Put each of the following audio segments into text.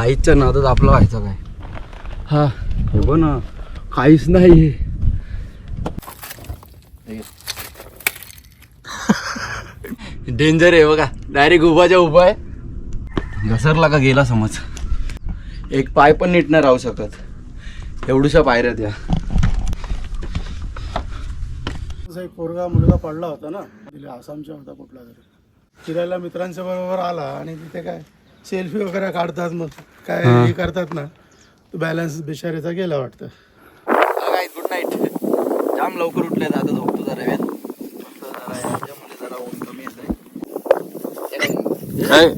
आईच्या नादात आपला व्हायचा काय? हा. हे बघ ना काहीच नाही. डेंजर आहे बघा. डायरेक्ट उभाच्या उभा आहे. घसरला का गेला समज. एक पाय पण नीट नाही राहू शकत. एवढूशा पायऱ्या त्या. तसा एक पोरगा मुलगा पडला होता ना. तिथे आसामचा होता कुठला तरी. फिरायला मित्रांच्या बरोबर आला आणि तिथे काय सेल्फी वगैरे काढतात मग. काय हे. करतात ना तो बॅलन्स बिचारीचा गेला वाटतं. गुड नाईट जाम लवकर उठले आता झोपतो जरा वेळ. फक्त जरा याच्यामध्ये जरा ऊन कमी येत आहे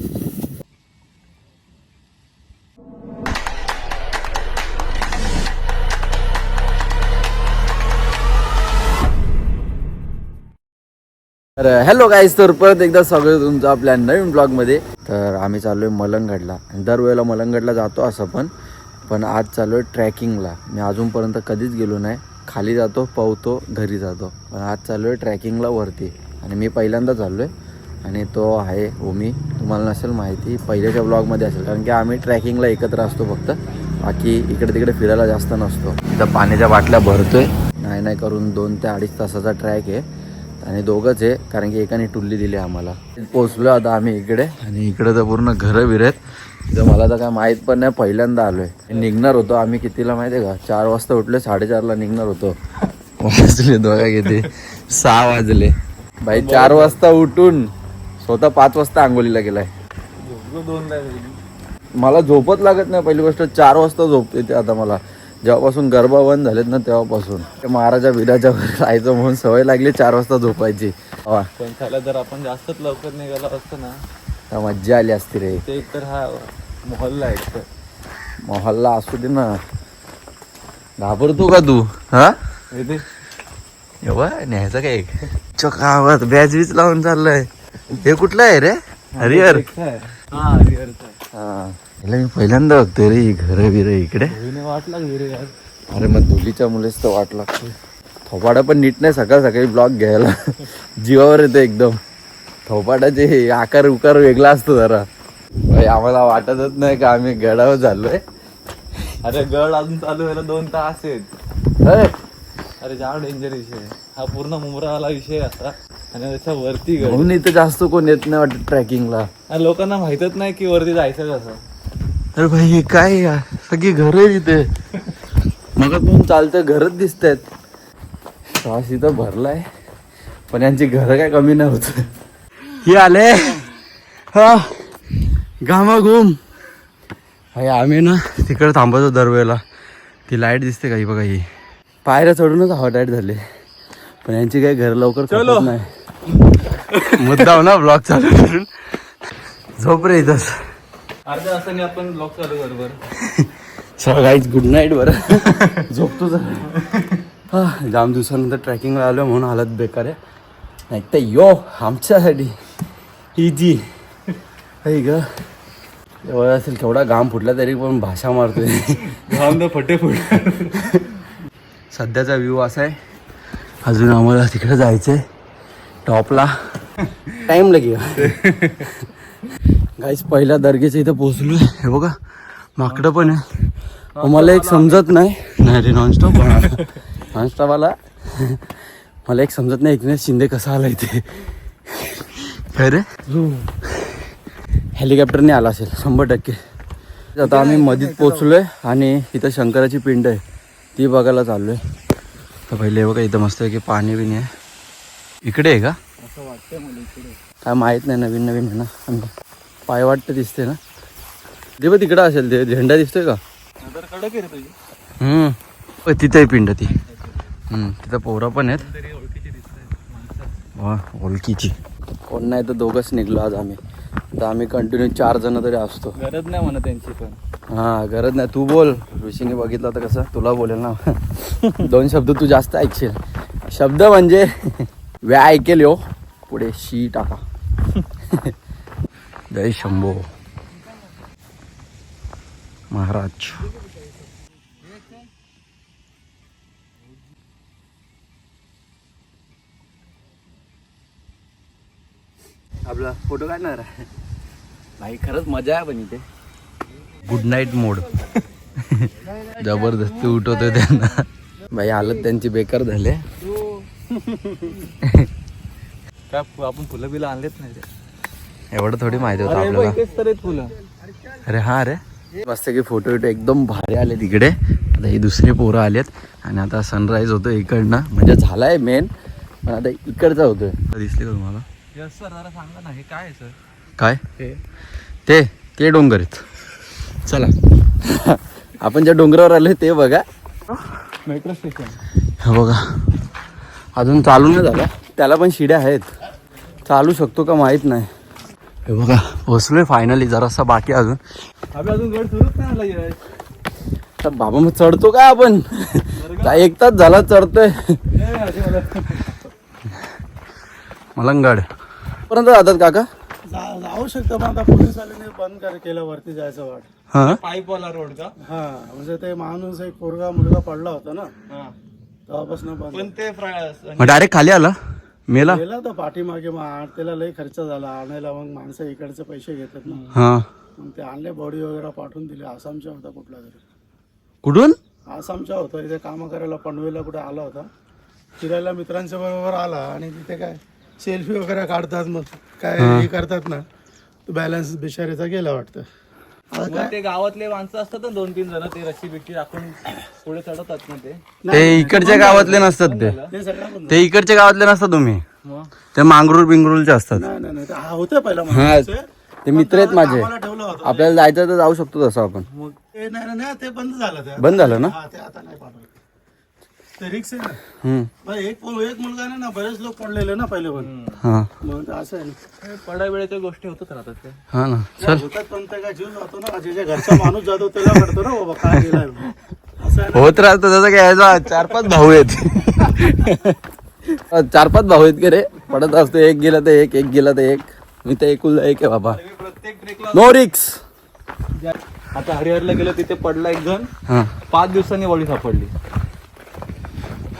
तर हॅलो गाईज तर परत एकदा स्वागत आहे तुमचं आपल्या नवीन ब्लॉगमध्ये तर आम्ही चाललो आहे मलंगडला. आणि दरवेळेला मलंगडला जातो असं पण पण आज चाललो आहे ट्रॅकिंगला. मी अजूनपर्यंत कधीच गेलो नाही. खाली जातो पवतो घरी जातो. पण आज चाललो आहे ट्रॅकिंगला वरती. आणि मी पहिल्यांदा चाललो आहे आणि तो आहे ओमी. तुम्हाला नसेल माहिती पहिल्याच्या ब्लॉगमध्ये असेल. कारण की आम्ही ट्रॅकिंगला एकत्र असतो फक्त. बाकी इकडे तिकडे फिरायला जास्त नसतो. इथं पाण्याच्या बाटल्या भरतोय. नाही नाही करून दोन ते अडीच तासाचा ट्रॅक आहे. आणि दोघंच आहे कारण की एकाने टुल्ली दिली आम्हाला. पोचलो आता आम्ही इकडे. आणि इकडे तर पूर्ण घरं बिर आहेत तर मला तर काय माहीत पण नाही पहिल्यांदा आलोय. निघणार होतो आम्ही कितीला माहिती आहे का? चार वाजता उठले साडेचारला निघणार होतो. वाजले दोघा किती? सहा वाजले. भाई चार वाजता उठून स्वतः पाच वाजता आंघोलीला गेलाय. मला झोपत लागत नाही पहिली गोष्ट. चार वाजता झोप येते आता मला. जेव्हापासून गरबा बंद झालेत ना तेव्हापासून. ते महाराजा बिराजा वर राहायचं म्हणून सवय लागली चार वाजता झोपायची. पण त्याला जर आपण जास्तच लवकर निघालो असतो ना मज्जा आली असती रे. ते हा मोहल्ला आहे. मोहल्ला असू दे ना. घाबरतो का तू? हा? न्यायचा काय एक? चकावत बॅच बीच लावून चाललंय. हे कुठलं आहे रे? हरिहर. हा. हा याला मी पहिल्यांदा बघतोय रे घरं बिरं इकडे. धुवीने वाट लागली रे यार. अरे मग धुलीच्या मुलेच तर वाट लागते. थोपाडा पण नीट नाही सकाळ सकाळी ब्लॉक घ्यायला. जीवावर येतं एकदम. थोपाडाचे हे आकार उकार वेगळा असतो जरा. भाई आम्हाला वाटतच नाही का आम्ही गडावर झालोय अरे गड अजून चालू व्हायला दोन तास आहेत. अरे जाम डेंजर विषय आहे. हा पूर्ण मुमरावाला विषय आहे असा आणि त्याच्या वरती गड. म्हणून इथं जास्त कोण येत नाही वाटत ट्रॅकिंगला आणि लोकांना माहितच नाही की वरती जायचं कसं. अरे भाई हे काय या? सगळी घर इथे. मग पण चालतं घरच दिसत आहेत श्वास इथं भरलाय. पण यांची घरं काय कमी नाही होत ही आले. हा. घामाघूम भाई आम्ही ना तिकडे थांबवतो दरवेळेला. ती लाइट दिसते का ही बघा ही. पायऱ्या चढूनच हवा टाईट झाले. पण यांची काही घर लवकर खपत नाही. मुद्दाम ना ब्लॉक चालू करून. झोप रे इथंच. अर्ध्या तासाने आपण ब्लॉक चालू बरोबर चला गाईज गुड नाईट बरं. झोपतो जरा. हा जाम दिवसानंतर ट्रॅकिंगला आलो म्हणून हालत बेकार आहे. नाही तर यो आमच्यासाठी. इजी हे ग. एवढा असेल केवढा घाम फुटला तरी पण भाषा मारतोय. घाम फटे फुट सध्याचा व्ह्यू असा आहे. अजून आम्हाला तिकडे जायचं आहे टॉपला टाईम लगे गाईस पहिल्या दर्गेच्या इथं पोहोचलो हे बघा माकडं पण आहे. मला एक समजत नाही. नाही रे नॉनस्टॉप नॉनस्टॉप आला. मला एक समजत नाही एकनाथ शिंदे कसा आला इथे. काय रे? हेलिकॉप्टरने आला असेल शंभर टक्के. आता आम्ही मधीत पोचलोय आणि इथं शंकराची पिंड आहे. ती बघायला चाललोय. तर पहिले बघा इथं मस्त आहे की पाणी बिणी आहे. इकडे आहे का? असं वाटतंय मला इकडे काय माहीत नाही नवीन नवीन आहे ना. पाय वाटतं दिसते ना. ते बघ तिकडं असेल ते झेंडा दिसतोय का? आहे हम्म तिथे आहे पिंड ती. हम्म, तिथं पोरं पण आहेत. तरी ओळखीची. दिसत वा ओळखीची कोण नाही तर दोघंच निघलो आज आम्ही. तर आम्ही कंटिन्यू चार जण तरी असतो. गरज नाही म्हणा त्यांची पण. हा गरज नाही. तू बोल. ऋषीने बघितलं तर कसं? तुला बोलेल ना. दोन शब्द तू जास्त ऐकशील. शब्द म्हणजे व्या ऐकेल यो. पुढे शी टाका. जय शंभो. महाराज. आपला फोटो काढणार? भाई खरंच मजा आहे पण इथे. Good night mode. जबरदस्ती उठवतोय त्यांना. बाई हालत त्यांची बेकार झाले. काय आपण फुलं बिलं आणलेत नाही रे एवढं थोडी माहिती होतं अरे आपल्याला. फुलं. अरे हा अरे मस्त की फोटो विटो एकदम भारी आले तिकडे आता ही दुसरी पोरं आलेत. आणि आता सनराईज होतो इकडनं. म्हणजे झालाय मेन पण आता इकडचा होतोय. दिसले का तुम्हाला? सर जरा सांगा ना हे काय सर? काय? ते ते डोंगर आहेत. चला. आपण ज्या डोंगरावर आलोय ते बघा. मेट्रो स्टेशन हे बघा. अजून चालू नाही झाला. त्याला पण शिड्या आहेत. चालू शकतो का माहीत नाही. हे बघा पोचलोय फायनली जरासा बाकी अजून. अजून गड सुरूच नाही आला तर बाबा मग चढतो का आपण? काय एक तास झाला चढतोय. मलंगड. पर्यंत जातात काका? जाऊ शकतं पण आता पोलिसांनी बंद कर केलं वरती जायचं वाट. हा? पाईपवाला रोड का हा म्हणजे ते माणूस एक पोरगा मुलगा पडला होता ना. हा. तेव्हापासून बंद. पण ते फ्रा- मग डायरेक्ट खाली आला? मेला? गेला तर पाठीमागे मग आण- त्याला लई खर्च झाला. आणायला मग माणसं इकडचे पैसे घेतात ना. हा. मग ते आणले बॉडी वगैरे पाठवून दिले. आसामचा होता कुठला तरी. कुठून? आसामचा होता. इथे काम करायला पनवेलला कुठे आला होता. फिरायला मित्रांच्या बरोबर आला आणि तिथे काय सेल्फी वगैरे काढतात मग. काय हे. करतात ना. तो बॅलन्स बिचारीचा गेला वाटतं. मग ते गावातले माणसं असतात ना दोन तीन जण ते रस्सी बिक्की टाकून पुढे चढवतात ना ते. ते इकडच्या गावातले नसतात ते. ते सगळं बंद ते इकडच्या गावातले नसतात तुम्ही. मग? ते मांगरूळ बिंगरूळचे असतात. नाही नाही नाही. ते हा होते पहिला हा. ते मित्र आहेत माझे. आम्हाला ठेवलं होतं. आपल्याला जायचं तर जाऊ शकतो तसं आपण. मग ते नाही नाही, नाही ते बंद झालं ते. बंद झालं ना? हा ते आता नाही पाठवत ते रिक्स आहे. ना हम्म. बरं, एक एक मुलगा नाही ना बरेच लोक पडलेले ना पहिले पण. हा. मग असं आहे ना. पडा वेळेच्या गोष्टी होतच राहतात ते. हा ना. चल. होतात पण ते काय जीव जातो ना ज्याच्या घरचा माणूस जातो त्याला कळतो ना बाबा काय गेलाय म्हणून. असं आहे ना. होत राहतं तसं काय यायचा चार पाच भाऊ आहेत. चार पाच भाऊ आहेत की रे? पडत असतो एक गेला तर एक एक गेला तर एक. मी तर एकुलता एक आहे बाबा. प्रत्येक नो रिक्स आता हरिहरला गेलो तिथे पडला एक जण. हा. पाच दिवसांनी बॉडी सापडली.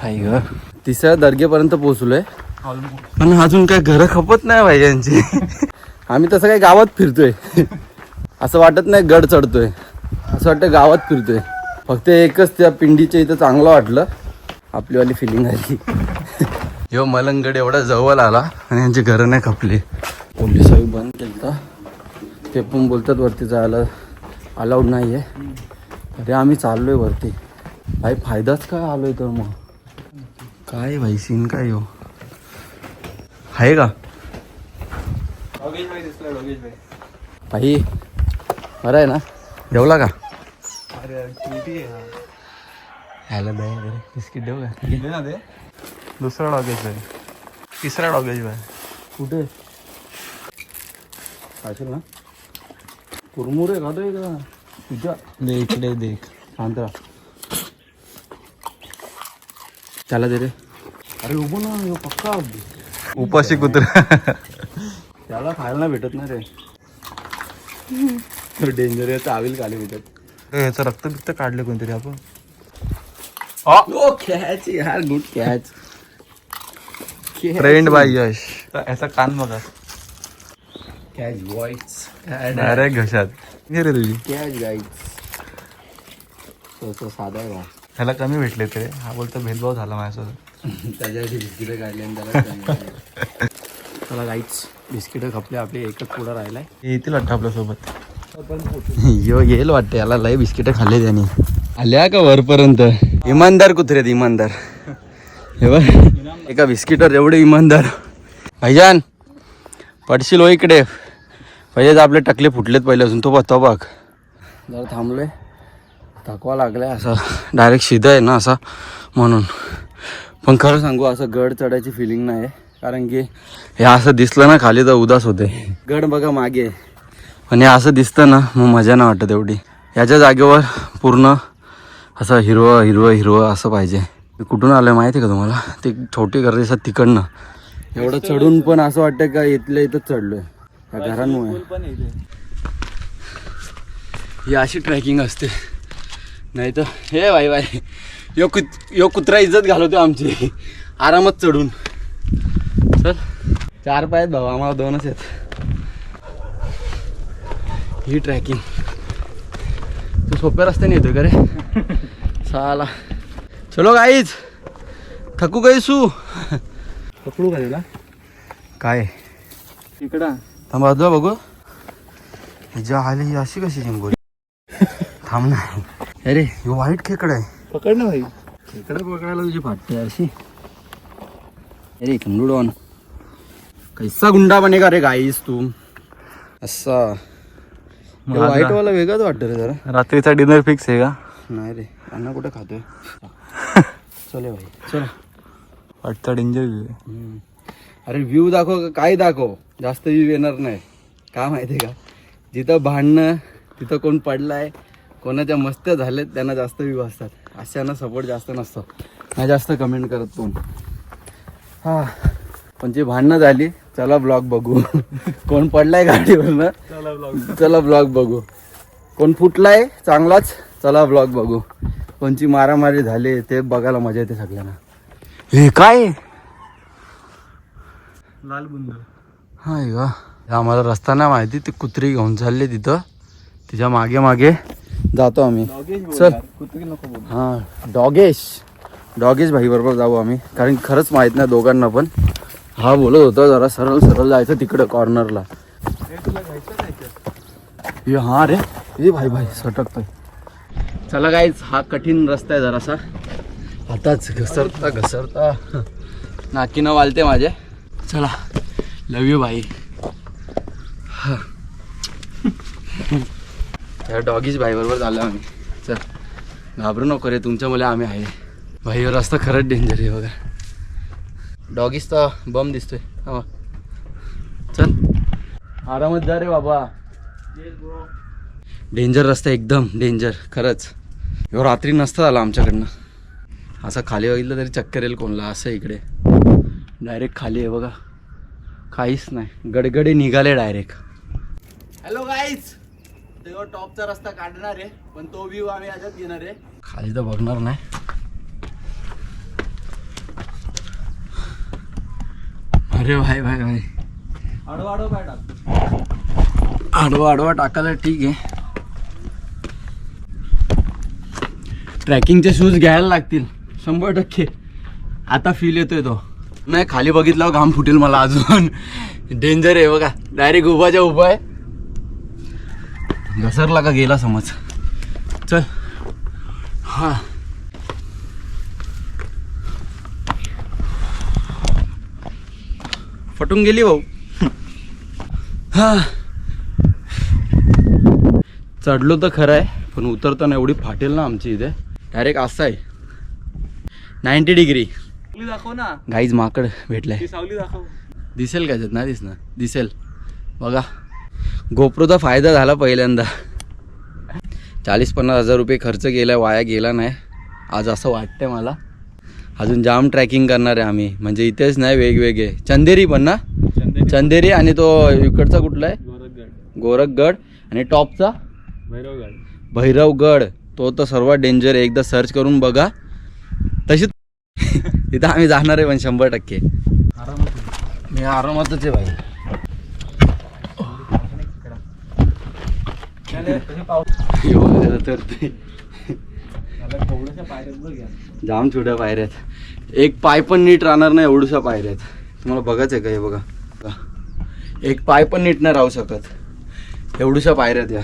हाय ग. तिसऱ्या दर्गेपर्यंत पोहोचलोय. ऑलमोस्ट पण अजून काय घरं खपत नाही पाहिजे यांची आम्ही तसं काही गावात फिरतोय. असं वाटत नाही गड चढतोय. असं वाटतं गावात फिरतोय. फक्त एकच त्या पिंडीच्या इथं चांगलं वाटलं. आपलीवाली फिलिंग आली. यो मलंगड एवढा जवळ आला आणि यांची घरं नाही खपली. पोलिसाही बंद केलं ते पण बोलतात वरती जायला अलाउड नाही आहे अरे आम्ही चाललोय वरती. भाई फायदाच काय आलोय तर मग? काय भाई सीन काय हो? आहे का? भाई बरं आहे ना? जेवला का? अरे. ह्याला द्या बिस्किट देऊ का? दुसरा डॉगेज भाई. तिसरा डॉगेज भाई. कुठे? असेल ना? कुरमुरे खातोय का तुझ्या दे इकडे देख शांत. त्याला दे रे. अरे उभं ना ह्यो पक्का. उपाशी कुत्रा. त्याला खायला नाही भेटत ना रे. डेंजर आहे चावील खाली भेटत. याचं रक्त बिक्त काढले कोणतरी आपण. ओ कॅच यार good catch trained by Yash. याचा कान बघा. कॅच बॉईज डायरेक्ट घशात. हे रे तुझी. कॅच गाईज तो साधा आहे बा. ह्याला कमी भेटले ते. हा बोलतो भेदभाव झाला माझ्यासोबत. त्याच्यासाठी बिस्किटं काढले आणि त्याला गाईच बिस्किटं खपले आपले एकच पुढं राहिलाय. येतील वाटतं आपल्यासोबत. यो येईल वाटतं याला लय बिस्किटं खाल्ले त्याने. आल्या का वरपर्यंत? इमानदार कुत्रेत इमानदार. हे बघ एका बिस्किटवर एवढे इमानदार. भाईजान पडशील हो इकडे. पहिलेच आपले टकले फुटलेत पहिल्यापासून तो बघ तो बघ. जरा थांबलोय. थकवा लागलाय असं डायरेक्ट शिदा आहे ना असा म्हणून. पण खरं सांगू असं गड चढायची फिलिंग नाही आहे कारण की हे असं दिसलं ना खाली तर उदास होते. गड बघा मागे. आहे. पण हे असं दिसतं ना मग मजा नाही वाटत एवढी. याच्या जागेवर पूर्ण असं हिरवं हिरवं हिरवं असं पाहिजे. मी कुठून आलं माहिती आहे का तुम्हाला? ते छोटी गर्दी दिसत तिकडनं. एवढं चढून पण असं वाटतं का इथल्या इथंच चढलोय. या घरांमुळे. पण ही अशी ट्रॅकिंग असते. नाही तर हे बाई बाई यो कुत यो कुत्रा इज्जत घालवतो आमची. आरामात चढून. चल. चार पाय आहेत भाऊ आम्हाला दोनच आहेत. ही ट्रॅकिंग सोप्या रस्त्याने येतोय का रे? साला. चलो गाईच थकू गई सू पकडू का काय? इकडं. थांबा बघू. हिच्या आली अशी कशी चिंबोरी थांब ना. अरे वाईट खेकड आहे. पकड ना भाई. खेकडं पकडायला तुझी फाटते अशी. अरे खंडूडॉन कैसा गुंडा बनेगा रे गाईस तू. असा. वाईट वाला वेगळाच वाटतं रे जरा. रात्रीचा डिनर फिक्स आहे का? नाही रे अण्णा कुठे खातोय? चले भाई चल. वाटतं डेंजर हम्म. अरे व्ह्यू दाखव का? काय दाखव? जास्त व्ह्यू येणार नाही. का माहिती का? जिथं भांडणं तिथं कोण पडलाय कोणाच्या मस्त्या झाल्यात त्यांना जास्त व्ह्यू असतात. अशांना सपोर्ट जास्त नसतो. नाही जास्त कमेंट करत कोण? हा. पण जी भांडणं झाली चला ब्लॉग बघू. कोण पडलाय गाडीवरनं? चला ब्लॉग बघू. कोण फुटलाय चांगलाच चला ब्लॉग बघू. कोणची मारामारी झाली ते बघायला मजा येते सगळ्यांना. हे काय? लाल बुंद हाय का आम्हाला रस्ता नाही माहिती ती कुत्री घेऊन चालले तिथं. तिच्यामागे मागे. जातो आम्ही. चल. हां डॉगेश. डॉगेश भाई बरोबर जाऊ आम्ही. कारण खरंच माहीत नाही दोघांना पण. हा बोलत होता जरा सरळ सरळ जायचं तिकडं कॉर्नरला हा रे. ये भाई भाई सटकतोय. चला गाईच हा कठीण रस्ता आहे जरासा. आताच घसरता घसरता. नाकीनं वालते माझे. चला लव यू भाई हा. त्या डॉगीज भाई बरोबर झालं आम्ही. चल घाबरू नको रे तुमच्यामुळे आम्ही आहे. भाईवर रस्ता खरंच डेंजर आहे बघा. डॉगीज तर बम दिसतोय. हा चल. आरामात जा रे बाबा. डेंजर रस्ता एकदम डेंजर खरंच. एवढं रात्री नसता झाला आमच्याकडनं. असं खाली बघितलं तरी चक्कर येईल कोणला असं इकडे. डायरेक्ट खाली आहे बघा. काहीच नाही. गडगडे निघाले डायरेक्ट हॅलो गाईज तेव्हा टॉपचा रस्ता काढणार आहे पण तो व्ह्यू आम्ही याच्यात घेणार आहे. खाली तर बघणार नाही. अरे भाई भाई भाई. आडवा आडवा टाक. आडवा आडवा टाकायला ठीक आहे. ट्रॅकिंगचे शूज घ्यायला लागतील शंभर टक्के. आता फील येतोय तो. नाही खाली बघितल्यावर घाम फुटेल मला अजून. डेंजर आहे बघा. डायरेक्ट उभाच्या उभा आहे. घसरला का गेला समज. चल. हा. फटून गेली भाऊ. हा. चढलो तर खरं आहे पण उतरताना एवढी फाटेल ना आमची इथे. डायरेक्ट असं आहे. Ninety degree. दाखव ना. गाईज माकड भेटलाय. सावली दाखव. दिसेल का नाही दिसणार. दिसेल. बघा. गोप्रोचा फायदा झाला पहिल्यांदा. चाळीस पन्नास हजार रुपये खर्च केला वाया गेला नाही. आज असं वाटतंय मला. अजून जाम ट्रॅकिंग करणार आहे आम्ही. म्हणजे इथेच नाही वेगवेगळे. चंदेरी पण ना? चंदेरी. आणि तो इकडचा कुठला आहे? गोरखगड. गोरखगड. आणि टॉपचा? भैरवगड. भैरवगड. तो तर सर्वात डेंजर आहे. एकदा सर्च करून बघा. तशी तिथं आम्ही जाणार आहे पण शंभर टक्के. मी आरामातच आहे भाई हे बघा तर ते जाम छोट्या पायऱ्यात एक पाय पण नीट राहणार नाही एवढूशा पायऱ्यात तुम्हाला बघायचं आहे का हे बघा? एक पाय पण नीट नाही राहू शकत. एवढूशा पायऱ्यात या.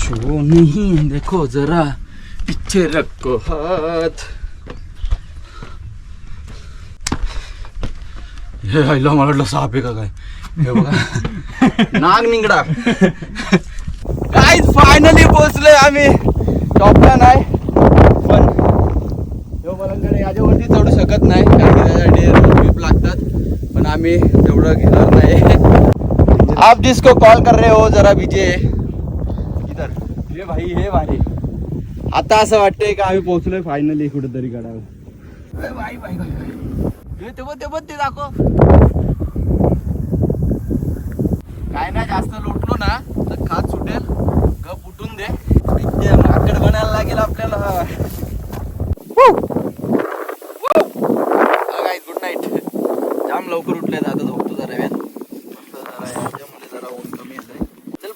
शो नहीं देखो जरा पीछे रखो हाथ. हे आईला मला वाटलं साप आहे का काय? हे बघा. नाग निंगडा. काय फायनली पोहोचलोय आम्ही. टॉपला नाही पण ह्यो याच्यावरती चढू शकत नाही कारण की लागतात. पण आम्ही तेवढं घेणार नाही. आप जिसको कॉल कर रहे हो जरा विजय इधर. हे भाई हे भाई. आता असं वाटतंय का आम्ही पोहोचलोय फायनली कुठेतरी गडावर. भाई भाई भाई. हे ते बघ ते बघ ते दाखव. काय नाही जास्त लोटलो ना तर खात सुटेल. गप उठून दे. इथे माकड बनायला लागेल आपल्याला. गुड नाईट जाम लवकर उठले आता झोपतो जरा वेळ.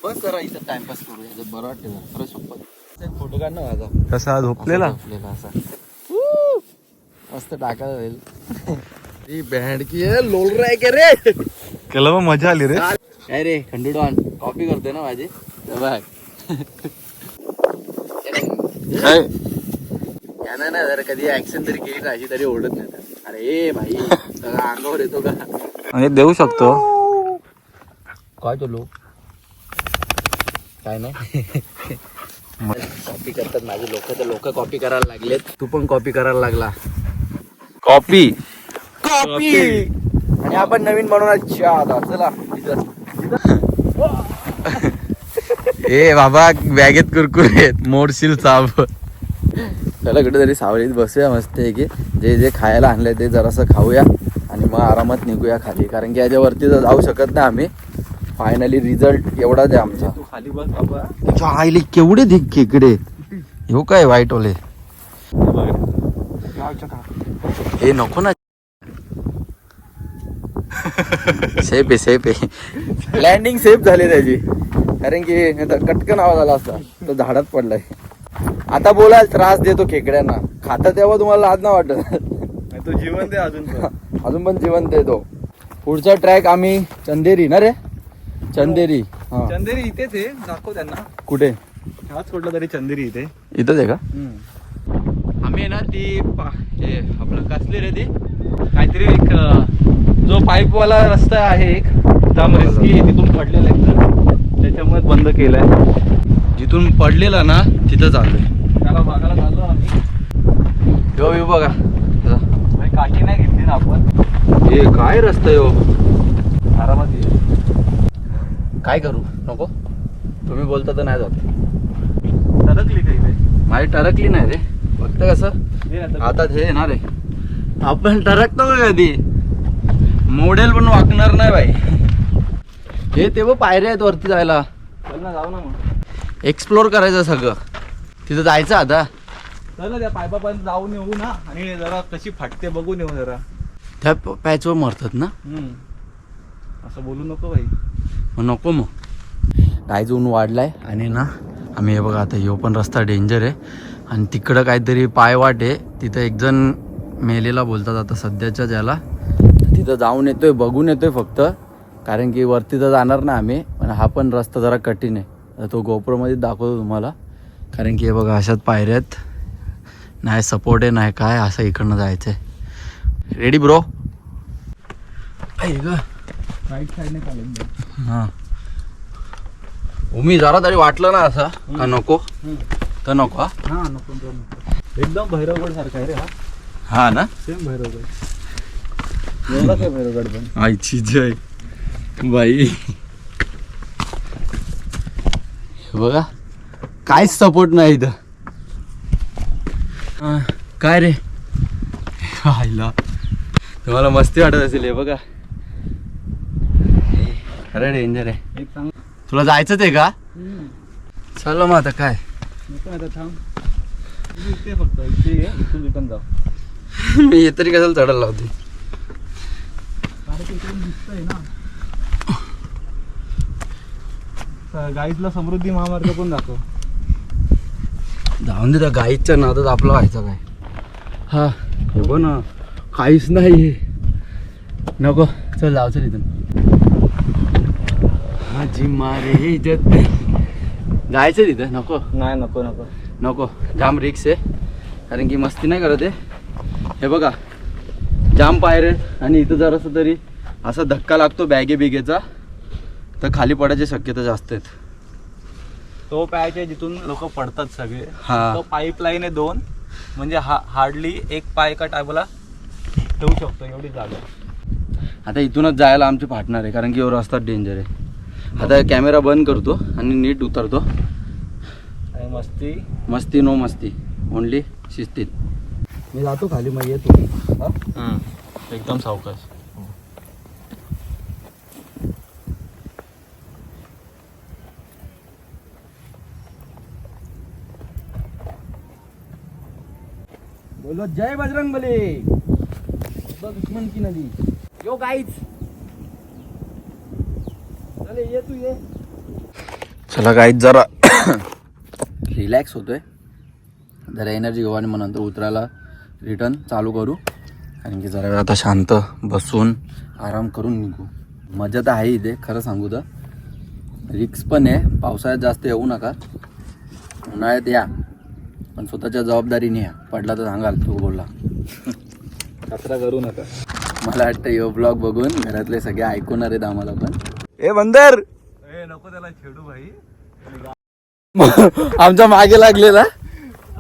बस जरा इथं टाइमपास करूया. जर बरं वाटतं जरा. फोटो काढ ना माझा. कसा झोपलेला? झोपलेला असा! मस्त टाकायला जाईल बँड की आहे, लोल राय के रे? केला मग मजा आली रे। काय रे खंडू डॉन कॉपी करतोय ना माझी तर बघ. काय यानं ना जर कधी ऍक्शन तरी केली ना अशी तरी ओढत नाही तर. अरे ए भाई सगळं अंगावर येतो का? म्हणजे देऊ शकतो. काय तो लोक? काय नाही. कॉपी करतात माझे लोक तर लोक कॉपी करायला लागलेत. तू पण कॉपी करायला लागला. कॉपी कॉपी आणि आपण नवीन बनवणार चहा चला. ए बाबा बॅगेत कुरकुरेत मोडशील चाप चला कुठेतरी सावलीत बसूया मस्त आहे की जे जे खायला आणलंय ते जरासं खाऊया आणि मग आरामात निघूया खाली. कारण की याच्यावरती तर जाऊ शकत नाही आम्ही. फायनली रिझल्ट एवढाच आहे आमचा. तू खाली बस बाबा. तुझ्या आईले केवढे धिक खेकडे हो काय वाईट ओले. हे नको ना. सेफ आहे सेफ आहे. लँडिंग सेफ झाली त्याची. कारण की कटकन आवाज आला असता तो झाडात पडलाय. आता बोलायला त्रास देतो खेकड्यांना. खाता तेव्हा तुम्हाला लाज नाही वाटत. तू जीवन दे अजून अजून पण जिवंत येतो पुढचा ट्रॅक आम्ही चंदेरी ना रे? चंदेरी हा. चंदेरी इथेच आहे. दाखव त्यांना. कुठे? हाच कुठला तरी चंदेरी इथे. इथंच आहे का? आम्ही ना ती पा- हे आपलं कसली रे ती? काहीतरी एक जो पाईपवाला रस्ता आहे एक जाम रिस्की तिथून पडलेला एक तर. त्याच्यामुळे बंद केलाय. जिथून पडलेला ना तिथं चाललोय त्याला बघायला चाललो आम्ही. यो यो बघा. काठी नाही घेतली ना आपण. हे काय रस्ता यो आरामात ये. काय करू? नको. तुम्ही बोलता तर नाही जात. सरकली का इथे? माझी टरकली नाही रे. फक्त कसं. आता हे येणार रे आपण टरकतो का कधी? मॉडेल पण वाकणार नाही बाई. हे तेव्हा पायऱ्या आहेत वरती जायला. चल ना जाऊ ना मग. एक्सप्लोर करायचं सगळं. तिथं जायचं आता. चल ना त्या पायपापर्यंत जाऊन येऊ ना. आणि जरा कशी फाटते बघून येऊ जरा. त्या पॅचवर मरतात ना? असं बोलू नको भाई मग नको मग. काय ऊन वाढलाय. आणि ना आम्ही हे बघा आता ह्यो पण रस्ता डेंजर आहे. आणि तिकडं काहीतरी पायवाट आहे. तिथं एक जण मेलेला बोलतात आता सध्याच्या ज्याला तिथं जाऊन येतोय बघून येतोय फक्त. कारण की वरती तर जाणार ना आम्ही पण हा पण रस्ता जरा कठीण आहे. तो गोप्रोमध्ये दाखवतो तुम्हाला. कारण की हे बघा अशात पायऱ्या आहेत. नाही सपोर्ट आहे नाही काय असं इकडनं जायचं आहे रेडी ब्रो ग. राईट साईडने चालेल हा. मी जरा तरी वाटलं ना असं का नको? तर नको हा? नको एकदम भैरवगड सारखा आहे रे हा. हा ना? सेम भैरवगड. आईची जय. बाई. बघा काहीच सपोर्ट नाही इथं. हा, काय रे? आईला. तुम्हाला मस्ती वाटत असेल हे बघा. हे, खरं डेंजर आहे. एक सांग. तुला जायचंच आहे का? चला मग आता काय? नको आता थांब. इथे फक्त इथे ये इथून रिटर्न जाऊ. मी हे तरी कशाला चढायला लावते अरे ते इकडून दिसतंय ना. गाईतला समृद्धी महामार्ग पण दाखव? जाऊन दे त्या गाईच्या नादात आपला व्हायचं काय. हा. हे बघ ना. काहीच नाही. नको. चल जाऊ चल इथून. माझी मारे जत जायचं तिथं नको. नाही नको नको. नको. जाम रिक्स आहे. कारण की मस्ती नाही करत आहे. हे बघा. जाम पायर आणि इथं जरासं तरी असा धक्का लागतो बॅगे बिगेचा. तर खाली पडायची शक्यता जास्त आहेत. तो पॅच आहे जिथून लोक पडतात सगळे. हा. तो पाईपलाईन आहे दोन. म्हणजे हा हार्डली एक पाय एका टायबाला ठेवू शकतो एवढी जागा आता इथूनच जायला आमचे फाटणार आहे कारण की एवढा रस्ता डेंजर आहे. आता कॅमेरा बंद करतो आणि नीट उतरतो. आणि मस्ती. मस्ती नो मस्ती. ओनली शिस्तीत. मी जातो खाली मग येतो एकदम सावकाश. बोलो जय बजरंग बली. दुश्मन की नदी. यो गाईच चले ये तू ये. चला काहीच जरा रिलॅक्स होतोय. जरा एनर्जी घेऊ आणि मग नंतर उतरायला रिटर्न चालू करू. कारण की जरा वेळ आता शांत बसून आराम करून निघू. मजा तर आहे इथे खरं सांगू तर. रिक्स पण आहे. पावसाळ्यात जास्त येऊ नका. उन्हाळ्यात या. पण स्वतःच्या जबाबदारीने या. पडला तर सांगाल तो बोलला. कचरा करू नका. मला वाटतं यो ब्लॉग बघून घरातले सगळे ऐकूणार आहेत आम्हाला पण. ए बंदर! नको त्याला छेडू भाई. आमच्या मागे लागलेला.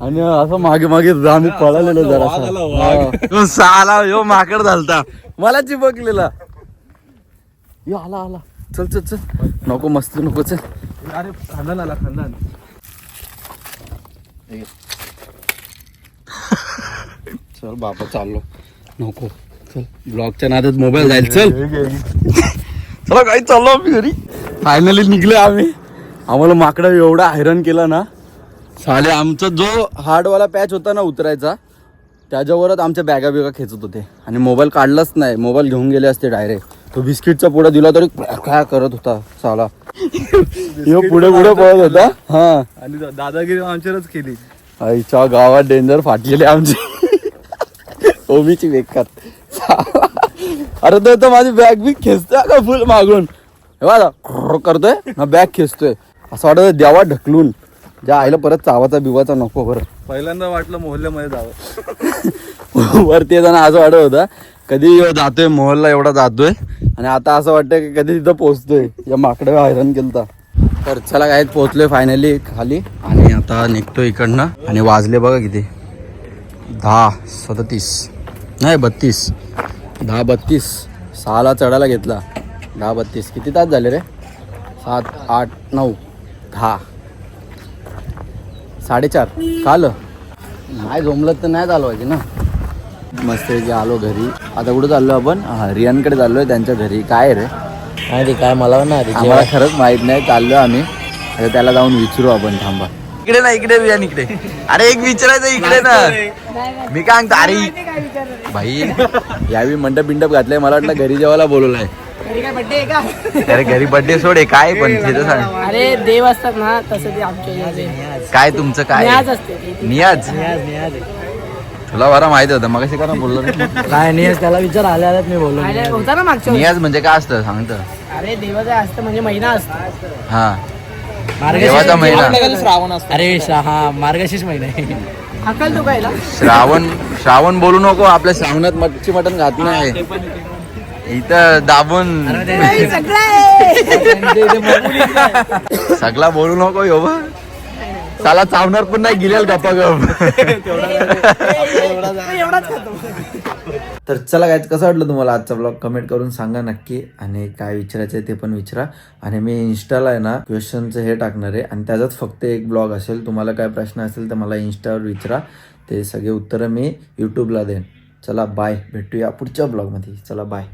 आणि असं मागे मागे आम्ही पळालेलो जरा साला यो माकड झालता. मला चिपकलेला यो आला आला. चल चल चल. नको मस्ती नको चल. अरे खांदान आला खांदान. चल बाबा चाललो. नको. चल ब्लॉगच्या नादात मोबाईल जाईल. चल. चला काही चाललो आम्ही घरी. फायनली निघले आम्ही. आम्हाला माकडा एवढा हैराण केला ना साले आमचा जो हार्डवाला पॅच होता ना उतरायचा त्याच्यावरच आमच्या बॅगा बिगा खेचत होते. आणि मोबाईल काढलाच नाही मोबाईल घेऊन गेले असते डायरेक्ट तो बिस्किटचा पुढे दिला तरी काय करत होता साला? यो पुढे पुढे पळत होता? हा. आणि दादागिरी आमच्यावरच केली. आईच्या गावात डेंजर फाटलेले आमची. ओमीची बेकार. अरे तो तर माझी बॅग बी खेचतोय का फुल मागून? हे बघा करतोय ना बॅग खेचतोय. असं वाटत देवा ढकलून. ज्या आईला परत चावाचा बिवाचा नको बरं. पहिल्यांदा वाटलं मोहल्ल्यामध्ये जावं. वरती येताना असं वाटत होता कधी जातोय मोहल्ला एवढा जातोय. आणि आता असं वाटतंय की कधी तिथं पोहोचतोय या माकडे हैराण केलता. तर चला काय पोहोचलोय फायनली खाली. आणि आता निघतोय इकडनं. आणि वाजले बघा किती. दहा सदतीस. नाही बत्तीस. दहा बत्तीस. सहाला चढायला घेतला. दहा बत्तीस. किती तास झाले रे? सात आठ नऊ. दहा. साडेचार. काल. नाही जमलं तर नाही झालं पाहिजे ना. मस्त की आलो घरी. आता कुठं चाललो आपण? रियानकडे चाललोय त्यांच्या घरी. काय रे? नाही रे काय मला ना आम्हाला खरंच माहीत नाही. चाललो आम्ही. आता त्याला जाऊन विचारू आपण. थांबा. इकडे ना इकडे रियान इकडे. अरे एक विचारायचं इकडे ना. मी काय सांगतो अरे भाई यावेळी मंडप बिंडप घातलंय मला वाटलं घरी जेवायला बोलवलंय. अरे घरी बर्थडे सोडे काय पण सांग. अरे देव असतात ना तसं ते आमच्या इथे काय तुमचं काय न्याज असते ती. नियाज? न्याज न्याज. तुला बरं माहिती होतं मग कशी का बोललो रे काय नियाज त्याला विचार आल्या आल्यात मी बोललो होता ना मागच्या वर्षी. नियाज म्हणजे काय असतं सांगतं अरे देवाचं असतं म्हणजे महिना असतो. हा. मार्गशीर्ष देवाचा महिना. आपल्याकडे श्रावण असतो? अरे हा मार्गशीर्ष महिना आहे. अकल तू कायला श्रावण श्रावण बोलू नको आपल्या श्रावणात मच्छी मटण घात नाही. इथं दाबून. सगळा बोलू नको हो बा. साला चावणार पण नाही गिलेल गप्पा गप तर चला काय कसं वाटलं तुम्हाला आजचा ब्लॉग कमेंट करून सांगा नक्की आणि काय विचारायचं आहे ते पण विचारा. आणि मी इन्स्टाला आहे ना क्वेश्चनचं हे टाकणार आहे. आणि त्याचाच फक्त एक ब्लॉग असेल तुम्हाला काय प्रश्न असेल तर मला इन्स्टावर विचारा. ते सगळे उत्तरं मी यूट्यूबला देईन. चला बाय भेटूया पुढच्या ब्लॉगमध्ये चला बाय